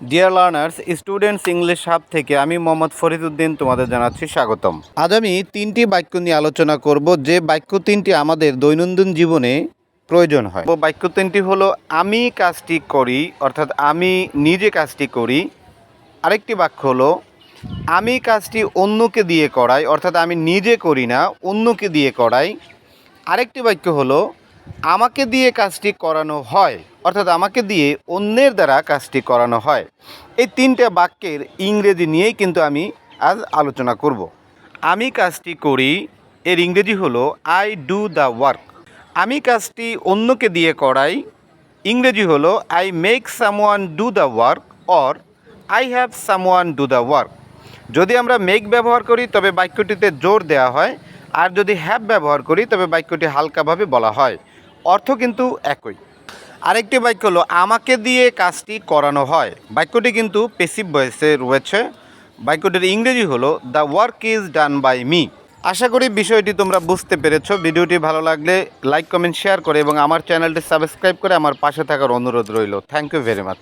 Dear learners students English hub থেকে আমি মোহাম্মদ ফরিদউদ্দিন তোমাদের জানাচ্ছি স্বাগতম। আজ আমি তিনটি বাক্য নিয়ে আলোচনা করব, যে বাক্য তিনটি আমাদের দৈনন্দিন জীবনে প্রয়োজন হয়। বাক্য তিনটি হলো, আমি কাজটি করি, অর্থাৎ আমি নিজে কাজটি করি। আরেকটি বাক্য হলো, আমি কাজটি অন্যকে দিয়ে করাই, অর্থাৎ আমি নিজে করি না, অন্যকে দিয়ে করাই। আরেকটি বাক্য হলো আমাকে দিয়ে কাজটি করানো হয়, অর্থাৎ আমাকে দিয়ে অন্যের দ্বারা কাজটি করানো হয়। এই তিনটে বাক্যের ইংরেজি নিয়েই কিন্তু আমি আজ আলোচনা করব। আমি কাজটি করি, এর ইংরেজি হলো আই ডু দ্য ওয়ার্ক আমি কাজটি অন্যকে দিয়ে করাই, ইংরেজি হলো I make someone do the work or I have someone do the work যদি আমরা মেক ব্যবহার করি, তবে বাক্যটিতে জোর দেওয়া হয়, আর যদি হ্যাভ ব্যবহার করি, তবে বাক্যটি হালকাভাবে বলা হয়। অর্থ কিন্তু একই। আরেকটি বাক্য হলো, আমাকে দিয়ে কাজটি করানো হয়। বাক্যটি কিন্তু পেসিভ ভয়েসে রয়েছে। বাক্যটির ইংরেজি হলো the work is done by me আশা করি বিষয়টি তোমরা বুঝতে পেরেছ। ভিডিওটি ভালো লাগলে লাইক, কমেন্ট, শেয়ার করে এবং আমার চ্যানেলটি সাবস্ক্রাইব করে আমার পাশে থাকার অনুরোধ রইল। Thank you very much